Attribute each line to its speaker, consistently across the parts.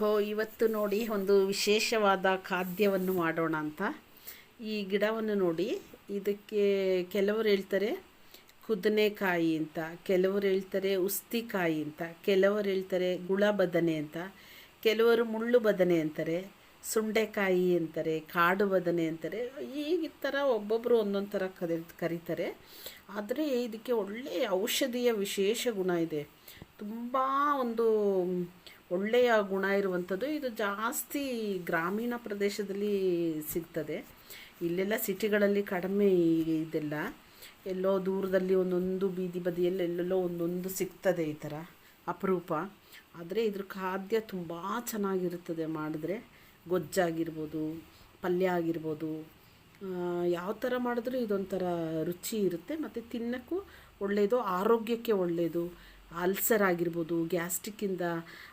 Speaker 1: ಹೋ ಇವತ್ತು ನೋಡಿ ಒಂದು ವಿಶೇಷವಾದ ಖಾದ್ಯವನ್ನು ಮಾಡೋಣ ಅಂತ. ಈ ಗಿಡವನ್ನು ನೋಡಿ, ಇದಕ್ಕೆ ಕೆಲವರು ಹೇಳ್ತಾರೆ, ಕುದನೆಕಾಯಿ ಅಂತ. ಕೆಲವರು ಹೇಳ್ತಾರೆ, ಉಸ್ತಿಕಾಯಿ ಅಂತ. ಕೆಲವರು ಹೇಳ್ತಾರೆ, ಗುಳ ಬದನೆ ಅಂತ. ಕೆಲವರು ಮುಳ್ಳು ಬದನೆ ಅಂತಾರೆ, ಸುಂಡೆಕಾಯಿ ಅಂತಾರೆ, ಕಾಡು ಬದನೆ ಅಂತಾರೆ. ಈಗ ಥರ ಒಬ್ಬೊಬ್ಬರು ಒಂದೊಂದು ಥರ ಕರಿ, ಕರೀತಾರೆ. ಆದರೆ ಇದಕ್ಕೆ ಒಳ್ಳೆಯ ಔಷಧೀಯ ವಿಶೇಷ ಗುಣ ಇದೆ. ತುಂಬ ಒಂದು ಒಳ್ಳೆಯ ಗುಣ ಇರುವಂಥದ್ದು ಇದು ಜಾಸ್ತಿ ಗ್ರಾಮೀಣ ಪ್ರದೇಶದಲ್ಲಿ ಸಿಗ್ತದೆ. ಇಲ್ಲೆಲ್ಲ ಸಿಟಿಗಳಲ್ಲಿ ಕಡಿಮೆ ಇದೆಲ್ಲ. ಎಲ್ಲೋ ದೂರದಲ್ಲಿ ಒಂದೊಂದು ಬೀದಿ ಬದಿಯಲ್ಲಿ ಎಲ್ಲೆಲ್ಲೋ ಒಂದೊಂದು ಸಿಗ್ತದೆ ಈ ಥರ ಅಪರೂಪ. ಆದರೆ ಇದ್ರ ಖಾದ್ಯ ತುಂಬ ಚೆನ್ನಾಗಿರುತ್ತದೆ ಮಾಡಿದ್ರೆ. ಗೊಜ್ಜಾಗಿರ್ಬೋದು, ಪಲ್ಯ ಆಗಿರ್ಬೋದು ಯಾವ ಥರ ಮಾಡಿದ್ರೂ ಇದೊಂಥರ ರುಚಿ ಇರುತ್ತೆ. ಮತ್ತು ತಿನ್ನೋಕ್ಕೂ ಒಳ್ಳೆಯದು, ಆರೋಗ್ಯಕ್ಕೆ ಒಳ್ಳೆಯದು. ಅಲ್ಸರ್ ಆಗಿರ್ಬೋದು ಗ್ಯಾಸ್ಟ್ರಿಕ್ಕಿಂದ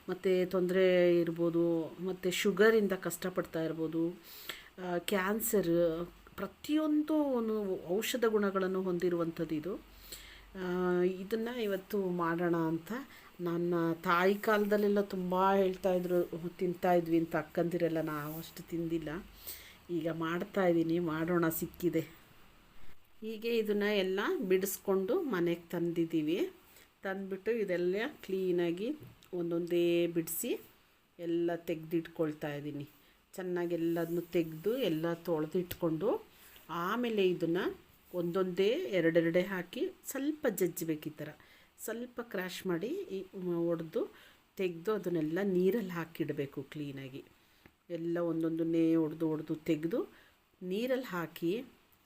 Speaker 1: ಮತ್ತು ತೊಂದರೆ ಇರ್ಬೋದು, ಮತ್ತು ಶುಗರಿಂದ ಕಷ್ಟಪಡ್ತಾ ಇರ್ಬೋದು ಕ್ಯಾನ್ಸರ್ ಪ್ರತಿಯೊಂದು ಒಂದು ಔಷಧ ಗುಣಗಳನ್ನು ಹೊಂದಿರುವಂಥದ್ದು ಇದು. ಇದನ್ನು ಇವತ್ತು ಮಾಡೋಣ ಅಂತ ನನ್ನ ತಾಯಿ ಕಾಲದಲ್ಲೆಲ್ಲ ತುಂಬ ಹೇಳ್ತಾಯಿದ್ರು ತಿಂತಾ ಇದ್ವಿ ಅಂತ ಅಕ್ಕಂದಿರೆಲ್ಲ, ನಾವು ಅಷ್ಟು ತಿಂದಿಲ್ಲ. ಈಗ ಮಾಡ್ತಾ ಇದ್ದೀನಿ, ಮಾಡೋಣ ಸಿಕ್ಕಿದೆ. ಹೀಗೆ ಇದನ್ನು ಎಲ್ಲ ಬಿಡಿಸ್ಕೊಂಡು ಮನೆಗೆ ತಂದಿದ್ದೀವಿ. ತಂದುಬಿಟ್ಟು ಇದೆಲ್ಲ ಕ್ಲೀನಾಗಿ ಒಂದೊಂದೇ ಬಿಡಿಸಿ ಎಲ್ಲ ತೆಗೆದಿಟ್ಕೊಳ್ತಾ ಇದ್ದೀನಿ. ಚೆನ್ನಾಗಿ ಎಲ್ಲದನ್ನು ತೆಗೆದು ಎಲ್ಲ ತೊಳೆದಿಟ್ಕೊಂಡು ಆಮೇಲೆ ಇದನ್ನು ಒಂದೊಂದೇ ಎರಡೆರಡೆ ಹಾಕಿ ಸ್ವಲ್ಪ ಜಜ್ಜಬೇಕು ಈ ಥರ. ಸ್ವಲ್ಪ ಕ್ರ್ಯಾಶ್ ಮಾಡಿ ಒಡೆದು ತೆಗೆದು ಅದನ್ನೆಲ್ಲ ನೀರಲ್ಲಿ ಹಾಕಿಡಬೇಕು ಕ್ಲೀನಾಗಿ. ಎಲ್ಲ ಒಂದೊಂದನ್ನೇ ಒಡೆದು ಒಡೆದು ತೆಗೆದು ನೀರಲ್ಲಿ ಹಾಕಿ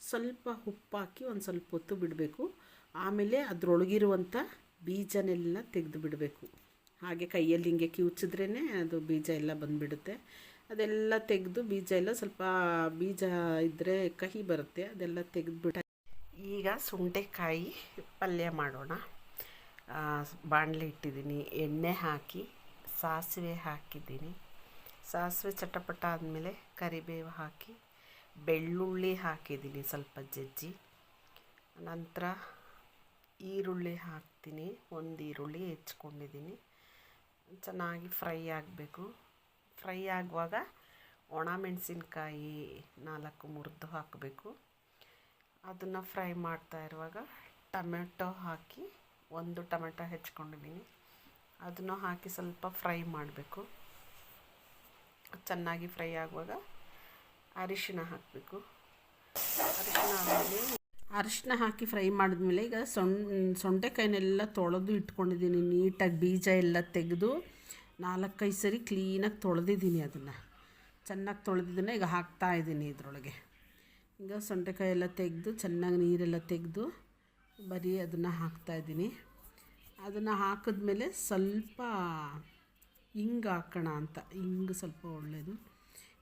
Speaker 1: ಸ್ವಲ್ಪ ಉಪ್ಪಾಕಿ ಒಂದು ಸ್ವಲ್ಪ ಹೊತ್ತು ಬಿಡಬೇಕು. ಆಮೇಲೆ ಅದರೊಳಗಿರುವಂಥ ಬೀಜನೆಲ್ಲ ತೆಗೆದು ಬಿಡಬೇಕು. ಹಾಗೆ ಕೈಯಲ್ಲಿ ಹಿಂಗೆ ಕಿವುಚಿದ್ರೇ ಅದು ಬೀಜ ಎಲ್ಲ ಬಂದುಬಿಡುತ್ತೆ. ಅದೆಲ್ಲ ತೆಗೆದು ಬೀಜ ಎಲ್ಲ ಸ್ವಲ್ಪ ಬೀಜ ಇದ್ದರೆ ಕಹಿ ಬರುತ್ತೆ, ಅದೆಲ್ಲ ತೆಗೆದುಬಿಟ್ಟ ಈಗ ಸುಂಟೆಕಾಯಿ ಪಲ್ಯ ಮಾಡೋಣ. ಬಾಣಲೆ ಇಟ್ಟಿದ್ದೀನಿ, ಎಣ್ಣೆ ಹಾಕಿ, ಸಾಸಿವೆ ಹಾಕಿದ್ದೀನಿ. ಸಾಸಿವೆ ಚಟಪಟ ಆದಮೇಲೆ ಕರಿಬೇವು ಹಾಕಿ, ಬೆಳ್ಳುಳ್ಳಿ ಹಾಕಿದ್ದೀನಿ ಸ್ವಲ್ಪ ಜಜ್ಜಿ. ನಂತರ ಈರುಳ್ಳಿ ಹಾಕ್ತೀನಿ. ಒಂದು ಈರುಳ್ಳಿ ಹೆಚ್ಕೊಂಡಿದ್ದೀನಿ. ಚೆನ್ನಾಗಿ ಫ್ರೈ ಆಗಬೇಕು. ಫ್ರೈ ಆಗುವಾಗ ಒಣ ಮೆಣಸಿನ್ಕಾಯಿ ನಾಲ್ಕು ಮುರಿದು ಹಾಕಬೇಕು. ಅದನ್ನು ಫ್ರೈ ಮಾಡ್ತಾ ಇರುವಾಗ ಟೊಮೆಟೊ ಹಾಕಿ ಒಂದು ಟೊಮೆಟೊ ಹೆಚ್ಕೊಂಡಿದ್ದೀನಿ. ಅದನ್ನು ಹಾಕಿ ಸ್ವಲ್ಪ ಫ್ರೈ ಮಾಡಬೇಕು. ಚೆನ್ನಾಗಿ ಫ್ರೈ ಆಗುವಾಗ ಅರಿಶಿನ ಹಾಕಬೇಕು. ಅರಿಶಿನ ಆದಮೇಲೆ ಅರಿಶಿನ ಹಾಕಿ ಫ್ರೈ ಮಾಡಿದ್ಮೇಲೆ ಈಗ ಸೊಣ್ ಸೊಂಟೆಕಾಯಿನೆಲ್ಲ ತೊಳೆದು ಇಟ್ಕೊಂಡಿದ್ದೀನಿ. ನೀಟಾಗಿ ಬೀಜ ಎಲ್ಲ ತೆಗೆದು ನಾಲ್ಕೈದು ಸರಿ ಕ್ಲೀನಾಗಿ ತೊಳೆದಿದ್ದೀನಿ ಅದನ್ನು. ಚೆನ್ನಾಗಿ ತೊಳೆದಿದ್ದನ್ನು ಈಗ ಹಾಕ್ತಾ ಇದ್ದೀನಿ ಇದರೊಳಗೆ. ಈಗ ಸೊಂಟೆಕಾಯಿ ಎಲ್ಲ ತೆಗೆದು ಚೆನ್ನಾಗಿ ನೀರೆಲ್ಲ ತೆಗೆದು ಬರೀ ಅದನ್ನು ಹಾಕ್ತಾಯಿದ್ದೀನಿ ಅದನ್ನು ಹಾಕಿದ್ಮೇಲೆ ಸ್ವಲ್ಪ ಹಿಂಗೆ ಹಾಕೋಣ ಅಂತ. ಹಿಂಗೆ ಸ್ವಲ್ಪ ಒಳ್ಳೆಯದು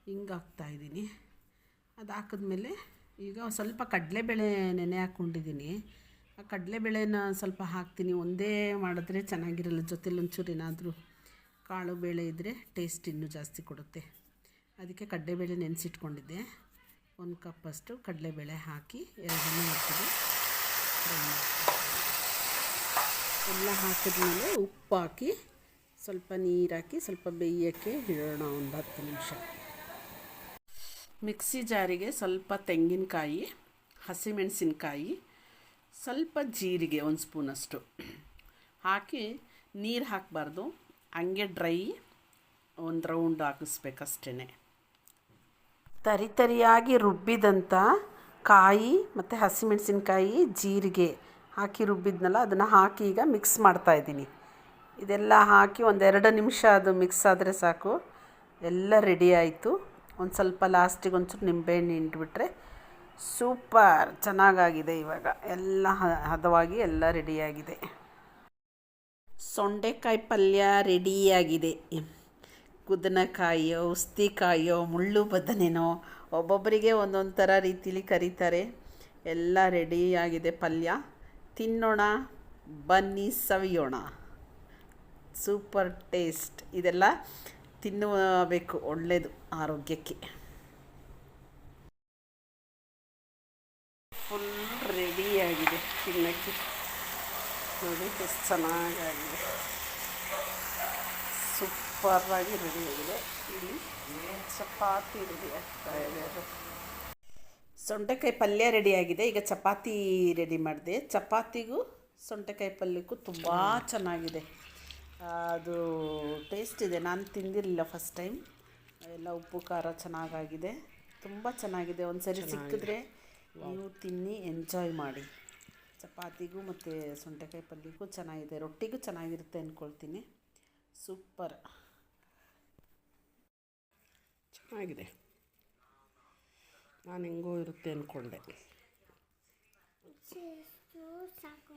Speaker 1: ಹಿಂಗೆ ಹಾಕ್ತಾಯಿದ್ದೀನಿ ಅದು ಹಾಕಿದ್ಮೇಲೆ ಈಗ ಸ್ವಲ್ಪ ಕಡಲೆಬೇಳೆ ನೆನೆ ಹಾಕ್ಕೊಂಡಿದ್ದೀನಿ ಆ ಕಡಲೆಬೇಳೆನ ಸ್ವಲ್ಪ ಹಾಕ್ತೀನಿ. ಒಂದೇ ಮಾಡಿದ್ರೆ ಚೆನ್ನಾಗಿರಲ್ಲ. ಜೊತೆಲಿ ಒಂಚೂರು ಏನಾದರೂ ಕಾಳು ಬೇಳೆ ಇದ್ದರೆ ಟೇಸ್ಟ್ ಇನ್ನೂ ಜಾಸ್ತಿ ಕೊಡುತ್ತೆ. ಅದಕ್ಕೆ ಕಡಲೆಬೇಳೆ ನೆನೆಸಿಟ್ಕೊಂಡಿದ್ದೆ. ಒಂದು ಕಪ್ಪಷ್ಟು ಕಡಲೆಬೇಳೆ ಹಾಕಿ ಎರಡನ್ನೂ ಮಾಡ್ತೀನಿ. ಎಲ್ಲ ಹಾಕಿದ್ಮೇಲೆ ಉಪ್ಪು ಹಾಕಿ ಸ್ವಲ್ಪ ನೀರಾಕಿ ಸ್ವಲ್ಪ ಬೇಯೋಕ್ಕೆ ಇಡೋಣ. ಒಂದು ಹತ್ತು ನಿಮಿಷ. ಮಿಕ್ಸಿ ಜಾರಿಗೆ ಸ್ವಲ್ಪ ತೆಂಗಿನಕಾಯಿ, ಹಸಿಮೆಣಸಿನಕಾಯಿ, ಸ್ವಲ್ಪ ಜೀರಿಗೆ ಒಂದು ಸ್ಪೂನಷ್ಟು. ಹಾಕಿ ನೀರು ಹಾಕಬಾರ್ದು. ಹಂಗೆ ಡ್ರೈ ಒಂದು ರೌಂಡ್ ಹಾಕಿಸ್ಬೇಕಷ್ಟೇ ತರಿ ತರಿಯಾಗಿ ರುಬ್ಬಿದಂಥ ಕಾಯಿ ಮತ್ತು ಹಸಿಮೆಣಸಿನಕಾಯಿ, ಜೀರಿಗೆ ಹಾಕಿ ರುಬ್ಬಿದ್ನಲ್ಲ, ಅದನ್ನು ಹಾಕಿ ಈಗ ಮಿಕ್ಸ್ ಮಾಡ್ತಾಯಿದ್ದೀನಿ ಇದೆಲ್ಲ ಹಾಕಿ ಒಂದೆರಡು ನಿಮಿಷ ಅದು ಮಿಕ್ಸ್ ಆದರೆ ಸಾಕು. ಎಲ್ಲ ರೆಡಿ ಆಯಿತು. ಒಂದು ಸ್ವಲ್ಪ ಲಾಸ್ಟಿಗೆ ಒಂಚೂರು ನಿಂಬೆಹಣ್ಣು ಹಿಂಡ್ಬಿಟ್ರೆ ಸೂಪರ್, ಚೆನ್ನಾಗಾಗಿದೆ ಇವಾಗ. ಎಲ್ಲ ಹದವಾಗಿ ಎಲ್ಲ ರೆಡಿಯಾಗಿದೆ. ಸೊಂಡೆಕಾಯಿ ಪಲ್ಯ ರೆಡಿಯಾಗಿದೆ. ಕುದನಕಾಯಿಯೋ ಉಸ್ತಿಕಾಯೋ, ಮುಳ್ಳು ಬದನೆನೋ, ಒಬ್ಬೊಬ್ಬರಿಗೆ ಒಂದೊಂದು ಥರ ರೀತಿಲಿ ಕರೀತಾರೆ. ಎಲ್ಲ ರೆಡಿಯಾಗಿದೆ ಪಲ್ಯ. ತಿನ್ನೋಣ, ಬನ್ನಿ, ಸವಿಯೋಣ. Super taste. ಇದೆಲ್ಲ ತಿನ್ನಬೇಕು ಒಳ್ಳೆಯದು ಆರೋಗ್ಯಕ್ಕೆ. ಫುಲ್ ರೆಡಿಯಾಗಿದೆ ತಿನ್ನೋಕ್ಕೆ. ನೋಡಿ ಎಷ್ಟು ಚೆನ್ನಾಗಾಗಿದೆ. ಸೂಪ್ ಸೂಪರಾಗಿ ರೆಡಿಯಾಗಿದೆ ಇಲ್ಲಿ ಚಪಾತಿ ರೆಡಿ ಆಗ್ತಾ ಇದೆ ಅದು. ಸೊಂಟೆಕಾಯಿ ಪಲ್ಯ ರೆಡಿಯಾಗಿದೆ ಈಗ ಚಪಾತಿ ರೆಡಿ ಮಾಡಿದೆ. ಚಪಾತಿಗೂ ಸೊಂಟೆಕಾಯಿ ಪಲ್ಯಕ್ಕೂ ತುಂಬ ಚೆನ್ನಾಗಿದೆ. ಅದು ಟೇಸ್ಟ್ ಇದೆ. ನಾನು ತಿಂದಿರಲಿಲ್ಲ ಫಸ್ಟ್ ಟೈಮ್ ಎಲ್ಲ ಉಪ್ಪು ಖಾರ ಚೆನ್ನಾಗಾಗಿದೆ. ತುಂಬ ಚೆನ್ನಾಗಿದೆ. ಒಂದು ಸರಿ ಸಿಕ್ಕಿದ್ರೆ ನೀವು ತಿನ್ನಿ ಎಂಜಾಯ್ ಮಾಡಿ. ಚಪಾತಿಗೂ ಮತ್ತು ಸೊಂಟೆಕಾಯಿ ಪಲ್ಯಕ್ಕೂ ಚೆನ್ನಾಗಿದೆ. ರೊಟ್ಟಿಗೂ ಚೆನ್ನಾಗಿರುತ್ತೆ ಅಂದ್ಕೊಳ್ತೀನಿ ಸೂಪರ್.
Speaker 2: ಚೆನ್ನಾಗಿದೆ. ನಾನು ಹೆಂಗೋ ಇರುತ್ತೆ ಅಂದ್ಕೊಂಡೆ
Speaker 3: ಸಾಕು